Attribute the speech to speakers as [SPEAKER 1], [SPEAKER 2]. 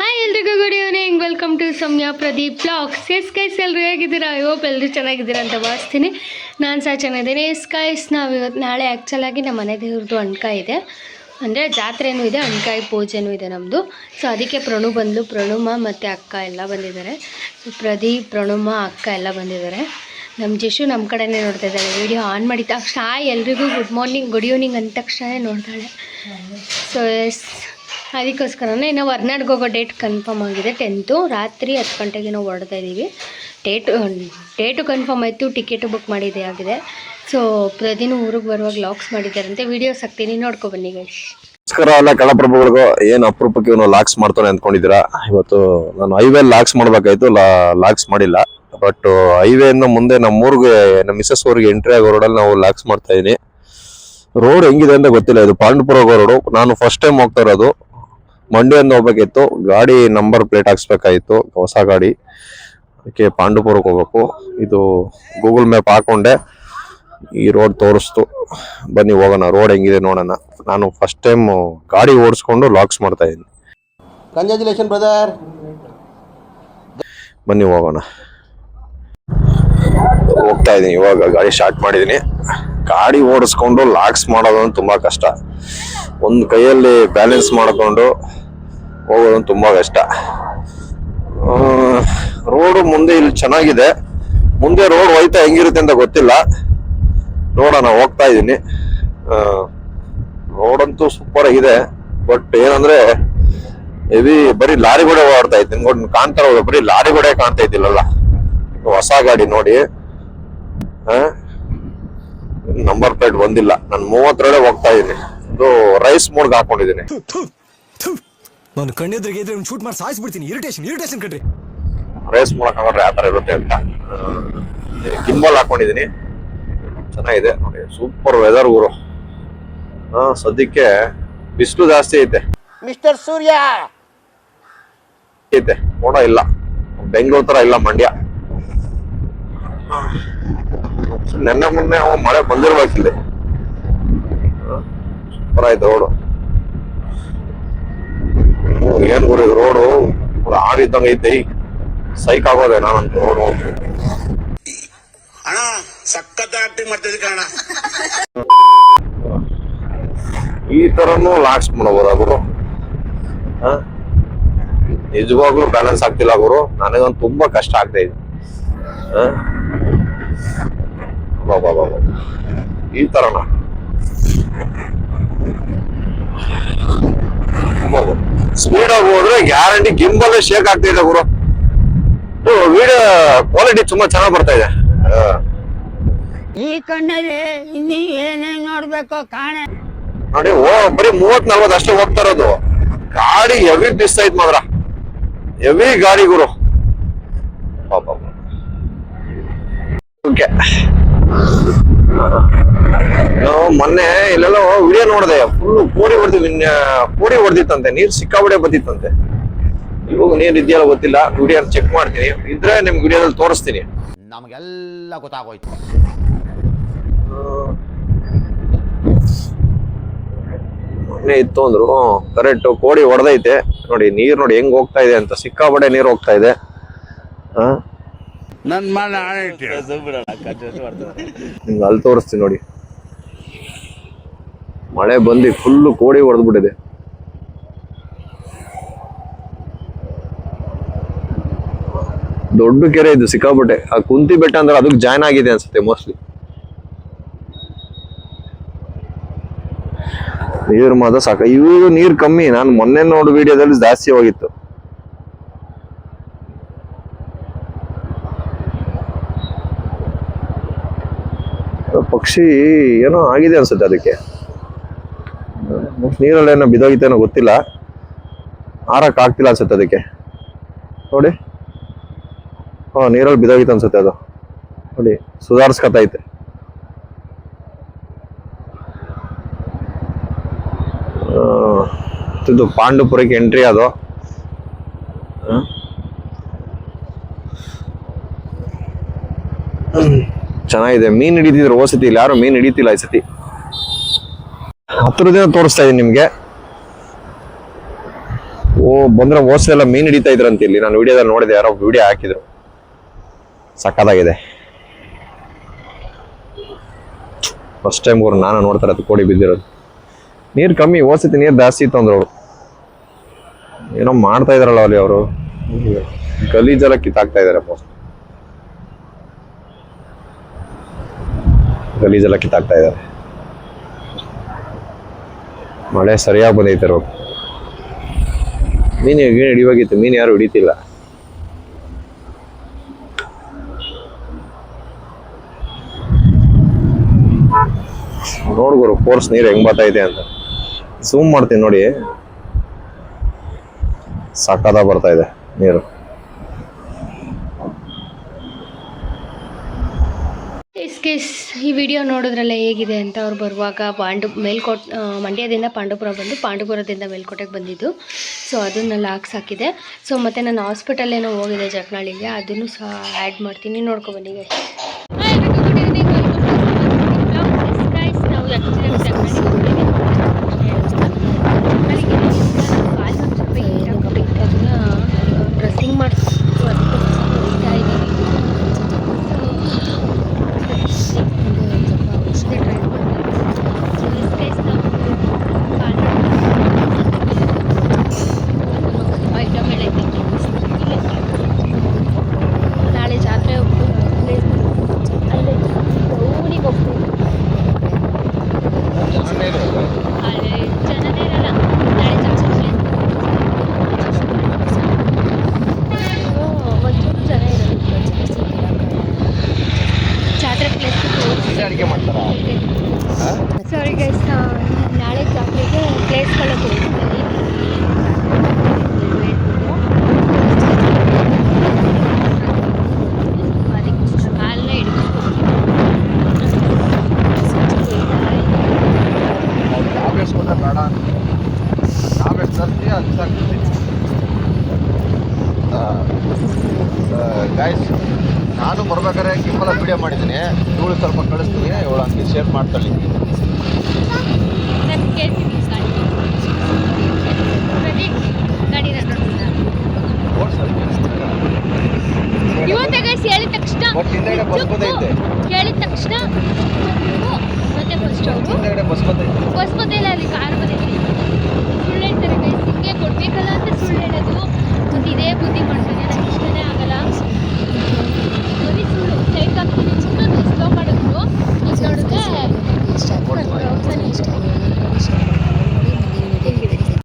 [SPEAKER 1] Hi ಎಲ್ರಿಗೂ good evening welcome to Soumya Pradeep vlogs S ಕೈಸ್ ಎಲ್ಲರೂ ಹೇಗಿದ್ದೀರಾ? ಐ ಹೋಪ್ ಎಲ್ಲರೂ ಚೆನ್ನಾಗಿದ್ದೀರಾ ಅಂತ ಭಾವಿಸ್ತೀನಿ. ನಾನು ಸಹ ಚೆನ್ನಾಗಿದ್ದೀನಿ. ಎಸ್ ನಾವು ಇವತ್ತು ನಾಳೆ ಆ್ಯಕ್ಚುಲಾಗಿ ನಮ್ಮ ಮನೆ ದೇವ್ರದ್ದು ಅಣ್ಕಾಯಿ ಇದೆ. ಅಂದರೆ ಜಾತ್ರೆನೂ ಇದೆ, ಅಣ್ಕಾಯಿ ಪೂಜೆನೂ ಇದೆ ನಮ್ಮದು ಸೊ ಅದಕ್ಕೆ ಪ್ರಣು ಬಂದು ಪ್ರಣುಮ ಮತ್ತು ಅಕ್ಕ ಎಲ್ಲ ಬಂದಿದ್ದಾರೆ. ಪ್ರದೀಪ್, ಪ್ರಣುಮ, ಅಕ್ಕ ಎಲ್ಲ ಬಂದಿದ್ದಾರೆ. ನಮ್ಮ ಜಿಶು ನಮ್ಮ ಕಡೆನೇ ನೋಡ್ತಾ ಇದ್ದಾಳೆ. ವೀಡಿಯೋ ಆನ್ ಮಾಡಿದ ತಕ್ಷಣ ಎಲ್ರಿಗೂ ಗುಡ್ ಮಾರ್ನಿಂಗ್ ಗುಡ್ ಈವ್ನಿಂಗ್ ಅಂದ ತಕ್ಷಣ ನೋಡ್ತಾಳೆ. ಸೊ ಎಸ್ ಅದಕ್ಕೋಸ್ಕರನೇ ಇನ್ನು ಹೊರ್ನಾಡ್ಗೆ ಹೋಗೋ ಡೇಟ್ ಕನ್ಫರ್ಮ್ ಆಗಿದೆ. ಟೆಂತು ರಾತ್ರಿ ಹತ್ತು ಗಂಟೆಗೆ ನಾವು ಹೊರಡ್ತಾ ಇದ್ದೀವಿ ಡೇಟು ಡೇಟು ಕನ್ಫರ್ಮ್ ಆಯಿತು ಟಿಕೆಟು ಬುಕ್ ಮಾಡಿದೆ ಆಗಿದೆ. ಸೊ ಪ್ರತಿನೂ ಊರಿಗೆ ಬರುವಾಗ ಲಾಕ್ಸ್ ಮಾಡಿದ್ದಾರಂತೆ. ವಿಡಿಯೋಸ್ ಹಾಕ್ತೀನಿ ನೋಡ್ಕೊ ಬನ್ನಿ ಗೈಸ್
[SPEAKER 2] ಎಲ್ಲ ಕಳಪ್ರಭುಗಳಿಗೂ ಏನು ಅಪರೂಪಕ್ಕೆ ಇವನು ಲಾಕ್ಸ್ ಮಾಡ್ತಾನೆ ಅಂದ್ಕೊಂಡಿದ್ದೀರಾ? ಇವತ್ತು ನಾನು ಹೈವೇ ಲಾಕ್ಸ್ ಮಾಡಬೇಕಾಯ್ತು ಲಾಕ್ಸ್ ಮಾಡಿಲ್ಲ. ಬಟ್ ಹೈವೇಯಿಂದ ಮುಂದೆ ನಮ್ಮ ಊರಿಗೆ, ನಮ್ಮ ಮಿಸಸ್ ಊರಿಗೆ ಎಂಟ್ರಿ ಆಗೋ ರೋಡಲ್ಲಿ ನಾವು ಲಾಕ್ಸ್ ಮಾಡ್ತಾ ಇದೀನಿ. ರೋಡ್ ಹೆಂಗಿದೆ ಅಂತ ಗೊತ್ತಿಲ್ಲ, ಇದು ಪಾಂಡುಪುರ ರೋಡು ನಾನು ಫಸ್ಟ್ ಟೈಮ್ ಹೋಗ್ತಾ ಇರೋದು. ಮಂಡ್ಯದಿಂದ ಹೋಗ್ಬೇಕಿತ್ತು. ಗಾಡಿ ನಂಬರ್ ಪ್ಲೇಟ್ ಹಾಕ್ಸ್ಬೇಕಾಗಿತ್ತು. ಹೊಸ ಗಾಡಿ. ಅದಕ್ಕೆ ಪಾಂಡುಪುರಕ್ಕೆ ಹೋಗ್ಬೇಕು. ಇದು ಗೂಗಲ್ ಮ್ಯಾಪ್ ಹಾಕೊಂಡೆ. ಈ ರೋಡ್ ತೋರಿಸ್ತು. ಬನ್ನಿ ಹೋಗೋಣ. ರೋಡ್ ಹೆಂಗಿದೆ ನೋಡೋಣ. ನಾನು ಫಸ್ಟ್ ಟೈಮ್ ಗಾಡಿ ಓಡಿಸ್ಕೊಂಡು ಲಾಕ್ಸ್ ಮಾಡ್ತಾ ಇದ್ದೀನಿ.
[SPEAKER 3] ಕಂಗ್ರ್ಯಾಚುಲೇಷನ್ ಬ್ರದರ್
[SPEAKER 2] ಬನ್ನಿ ಹೋಗೋಣ. ಹೋಗ್ತಾ ಇದ್ದೀನಿ. ಇವಾಗ ಗಾಡಿ ಸ್ಟಾರ್ಟ್ ಮಾಡಿದ್ದೀನಿ. ಗಾಡಿ ಓಡಿಸ್ಕೊಂಡು ಲಾಕ್ಸ್ ಮಾಡೋದು ತುಂಬಾ ಕಷ್ಟ. ಒಂದು ಕೈಯಲ್ಲಿ ಬ್ಯಾಲೆನ್ಸ್ ಮಾಡಿಕೊಂಡು ಹೋಗೋದು ತುಂಬಾ ಕಷ್ಟ. ರೋಡು ಮುಂದೆ ಇಲ್ಲಿ ಚೆನ್ನಾಗಿದೆ. ಮುಂದೆ ರೋಡ್ ಹೋಯ್ತಾ ಹೆಂಗಿರುತ್ತೆ ಅಂತ ಗೊತ್ತಿಲ್ಲ. ನೋಡೋಣ, ಹೋಗ್ತಾ ಇದ್ದೀನಿ. ರೋಡಂತೂ ಸೂಪರ್ ಆಗಿದೆ. ಬಟ್ ಏನಂದ್ರೆ ಹೆವಿ ಬರೀ ಲಾರಿಗಳೇ ಓಡಾಡ್ತಾ ಇತ್ತು ನಿಮ್ಗೆ ಕಾಣ್ತಾರ ಬರೀ ಲಾರಿಗಳೇ ಕಾಣ್ತಾ ಇದ್ದಿಲ್ಲಲ್ಲ. ಹೊಸ ಗಾಡಿ ನೋಡಿ. ನಂಬರ್ ಪ್ಲೇಟ್ ಬಂದಿಲ್ಲ. ನಾನು ಮೂವತ್ತರೊಳಗೆ ಹೋಗ್ತಾ ಇದ್ದೀನಿ. ಇದು ರೈಸ್ ಮೋಡ್ಗೆ ಹಾಕೊಂಡಿದ್ದೀನಿ.
[SPEAKER 4] ನಾನು ಕಣ್ಣೆದ್ರಿಗೆ ಇದ್ರೆ ಶೂಟ್ ಮಾಡಿ ಸಾಯಿಸ್ಬಿಡ್ತೀನಿ ಇರಿಟೇಷನ್ ಇರಿಟೇಷನ್ ಕಣ್ರಿ.
[SPEAKER 2] ರೇಸ್ ಮೂಲಕ ನೋಡ್ರಿ ಆತರ ತರ ಇರುತ್ತೆ ಅಂತ. ಗಿಂಬಲ್ ಹಾಕೊಂಡಿದೀನಿ. ಚೆನ್ನಾಗಿದೆ. ನೋಡಿ ಸೂಪರ್ ವೆದರ್ ಊರು. ಹಾಂ ಸದ್ಯಕ್ಕೆ ಬಿಸಿಲು ಜಾಸ್ತಿ ಐತೆ.
[SPEAKER 3] ಮಿಸ್ಟರ್ ಸೂರ್ಯ
[SPEAKER 2] ಐತೆ. ಮೋಡ ಇಲ್ಲ. ಬೆಂಗಳೂರು ತರ ಇಲ್ಲ ಮಂಡ್ಯ. ನೆನ್ನೆ ಮೊನ್ನೆ ಅವ ಮಳೆ ಬಂದಿರ್ಬೇಕಿಲ್ಲಿ. ಸೂಪರ್ ಆಯ್ತು ರೋಡು. ಏನ್ ಗುರು ರೋಡು ರೋಡು ಇದ್ದಂಗ ಐತೆ. ಸೈಕ್ ಆಗೋದೆ ನಾನಂತ ರೋಡು
[SPEAKER 5] ಅಣ್ಣ ಸಖತ್ ಆಕ್ಟಿಂಗ್ ಮಾಡ್ತಿದ್ದೆ ಕಣ
[SPEAKER 2] ಈ ತರನು ಲಾಕ್ಸ್ ಮಾಡಬಹುದ ಗುರು? ನಿಜವಾಗ್ಲೂ ಬ್ಯಾಲೆನ್ಸ್ ಆಗ್ತಿಲ್ಲ ಗುರು. ನನಗೊಂದು ತುಂಬಾ ಕಷ್ಟ ಆಗ್ತಾ ಇದೆ. ಈ ತರನ. ಸ್ಪೀಡ್ ಆಗಿ ಹೋದ್ರೆ ಗ್ಯಾರಂಟಿ ಗಿಂಬಲ್ ಶೇಕ್ ಆಗ್ತಾ ಇದೆ ಗುರು. ವಿಡಿಯೋ ಕ್ವಾಲಿಟಿ ತುಂಬಾ ಚೆನ್ನಾಗಿ ಬರ್ತಾ ಇದೆ.
[SPEAKER 6] ಈ ಕಣ್ಣಲ್ಲಿ ಇನ್ನೀ ಏನೇನ್ ನೋಡ್ಬೇಕು ಕಾಣೆ.
[SPEAKER 2] ನೋಡಿ ಓ ಬರೀ ಮೂವತ್ ನಲ್ವತ್ ಅಷ್ಟೇ ಹೋಗ್ತಾ ಇರೋದು. ಗಾಡಿ ಹೆವಿ ಡಿಸ್ ಇತ್ತು ಮಾತ್ರ. ಹೆವಿ ಗಾಡಿ ಗುರು. ಓಕೆ ಮೊನ್ನೆ ಇಲ್ಲೆಲ್ಲ ವಿಡಿಯೋ ನೋಡಿದೆ ಫುಲ್ ಕೋಡಿ ಹೊಡೆದು ಕೋಡಿ ಹೊಡೆದಿತ್ತಂತೆ ನೀರ್ ಸಿಕ್ಕಾಬಡೆ ಬಂದಿತ್ತಂತೆ. ಇವಾಗ ನೀರ್ ಇದೆಯಲ್ಲ ಗೊತ್ತಿಲ್ಲ ವಿಡಿಯೋ ಚೆಕ್ ಮಾಡ್ತೀನಿ. ಇದ್ರೆ ನಿಮ್ಗೆ ವಿಡಿಯೋದಲ್ಲಿ ತೋರಿಸ್ತೀನಿ.
[SPEAKER 3] ನಮಗೆಲ್ಲ ಗೊತ್ತಾಗೋಯ್ತು.
[SPEAKER 2] ಮೊನ್ನೆ ಇತ್ತು ಅಂದ್ರು ಕರೆಕ್ಟ್ ಕೋಡಿ ಹೊಡೆದೈತೆ. ನೋಡಿ ನೀರ್ ನೋಡಿ ಹೆಂಗ್ ಹೋಗ್ತಾ ಇದೆ ಅಂತ ಸಿಕ್ಕಾಬಡೆ ನೀರ್ ಹೋಗ್ತಾ ಇದೆ. ಆ?
[SPEAKER 5] ನನ್ ಮನ
[SPEAKER 2] ನಿಮ್ಗೆ ಅಲ್ಲಿ ತೋರಿಸ್ತೀನಿ ನೋಡಿ. ಮಳೆ ಬಂದು ಫುಲ್ಲು ಕೋಡಿ ಹೊಡೆದ್ಬಿಟ್ಟಿದೆ ದೊಡ್ಡ ಕೆರೆ ಇದು ಸಿಕ್ಕಾಪಟ್ಟೆ. ಆ ಕುಂತಿ ಬೆಟ್ಟ ಅಂದ್ರೆ ಅದಕ್ಕೆ ಜಾಯ್ನ್ ಆಗಿದೆ ಅನ್ಸುತ್ತೆ ಮೋಸ್ಟ್ಲಿ ನೀರು ಮಾತ್ರ ಸಾಕ ಇವರು ನೀರ್ ಕಮ್ಮಿ. ನಾನು ಮೊನ್ನೆ ನೋಡು ವಿಡಿಯೋದಲ್ಲಿ ಜಾಸ್ತಿ ಹೋಗಿತ್ತು. ಪಕ್ಷಿ ಏನೋ ಆಗಿದೆ ಅನ್ಸುತ್ತೆ ಅದಕ್ಕೆ. ನೀರಲ್ಲಿ ಏನೋ ಬಿದ್ದೋಗಿತ್ತೇನೋ ಗೊತ್ತಿಲ್ಲ. ಆರಕ್ಕೆ ಆಗ್ತಿಲ್ಲ ಅನ್ಸುತ್ತೆ ಅದಕ್ಕೆ. ನೋಡಿ. ಹಾ, ನೀರಲ್ಲಿ ಬಿದ್ದೋಗಿತ್ತು ಅನ್ಸುತ್ತೆ ಅದು. ನೋಡಿ, ಸುಧಾರಿಸ್ಕತೈತೆ. ಇದು ಪಾಂಡುಪುರಕ್ಕೆ ಎಂಟ್ರಿ ಅದು? ಚೆನ್ನಾಗಿದೆ. ಮೀನ್ ಹಿಡಿದಿದ್ರು ಓ ಸತಿ ಇಲ್ಲಿ ಯಾರು ಮೀನ್ ಹಿಡಿತಿಲ್ಲ ಈ ಸತಿ. ಹತ್ರದಿಂದ ತೋರಿಸ್ತಾ ಇದೀನಿ ನಿಮ್ಗೆ. ಓ, ಬಂದ್ರೆ ಓಸೆಲ್ಲ ಮೀನ್ ಹಿಡಿತಾ ಇದ್ರಂತ ಇಲ್ಲಿ. ನಾನು ವಿಡಿಯೋದಲ್ಲಿ ನೋಡಿದೆ, ಯಾರೋ ವಿಡಿಯೋ ಹಾಕಿದ್ರು. ಸಕ್ಕದಾಗಿದೆ ಫಸ್ಟ್ ಟೈಮ್ ಅವ್ರು ನಾನು ನೋಡ್ತಾರೆ, ಅದು ಕೋಡಿ ಬಿದ್ದಿರೋದು. ನೀರು ಕಮ್ಮಿ ಓಸತಿ ನೀರು ಜಾಸ್ತಿ ಇತ್ತು ಅಂದ್ರು ಅವರು. ಏನೋ ಮಾಡ್ತಾ ಇದಾರಲ್ಲ ಅಲ್ಲಿ ಅವರು. ಗಲೀಜೆಲ್ಲ ಕಿತ್ತಾಕ್ತಾ ಇದಾರೆ ಮೋಸ್ಟ್ ಗಲೀಜೆಲ್ಲ ಕಿತ್ತಾಕ್ತಾ ಇದ್ದಾರೆ. ಮಳೆ ಸರಿಯಾಗಿ ಬಂದೈತೆ ರೋಗ ಮೀನು ಏನು ಹಿಡಿಯೋಗಿತ್ತು ಮೀನು ಯಾರು ಹಿಡಿತಿಲ್ಲ. ನೋಡ್ಗುರು ಫೋರ್ಸ್ ನೀರು ಹೆಂಗ್ ಬರ್ತೈತೆ ಅಂತ. ಝೂಮ್ ಮಾಡ್ತೀನಿ ನೋಡಿ. ಸಕ್ಕದ ಬರ್ತಾ ಇದೆ ನೀರು.
[SPEAKER 1] ಕೇಸ್ ಈ ವಿಡಿಯೋ ನೋಡಿದ್ರಲ್ಲ ಹೇಗಿದೆ ಅಂತ ಅವ್ರು ಬರುವಾಗ ಪಾಂಡು, ಮೇಲ್ಕೋಟ್ ಮಂಡ್ಯದಿಂದ ಪಾಂಡುಪುರ ಬಂದು ಪಾಂಡುಪುರದಿಂದ ಮೇಲ್ಕೋಟೆಗೆ ಬಂದಿದ್ದು. ಸೊ ಅದನ್ನು ಲಾಕ್ಸ್ ಹಾಕಿದೆ. ಸೊ ಮತ್ತು ನಾನು ಹಾಸ್ಪಿಟಲ್ ಏನೋ ಹೋಗಿದೆ ಜಕ್ನಾಳಿಗೆ ಅದನ್ನು ಸಹ ಆ್ಯಡ್ ಮಾಡ್ತೀನಿ. ನೋಡ್ಕೊ ಬನ್ನಿ
[SPEAKER 3] ತರ್ತಿ ಗಾಯ್ಸ್ ನಾನು ಬರ್ಬೇಕಾದ್ರೆ ಕಿಂಬಲ ವಿಡಿಯೋ ಮಾಡಿದ್ದೀನಿ ಇವಳು ಸ್ವಲ್ಪ ಕಳಿಸ್ತೀನಿ ಇವಳು ಹಂಗೆ ಶೇರ್ ಮಾಡ್ತಾಳೆ.
[SPEAKER 1] ಸುಳ್ಳು ಹೇಳೋದಿಲ್ಲ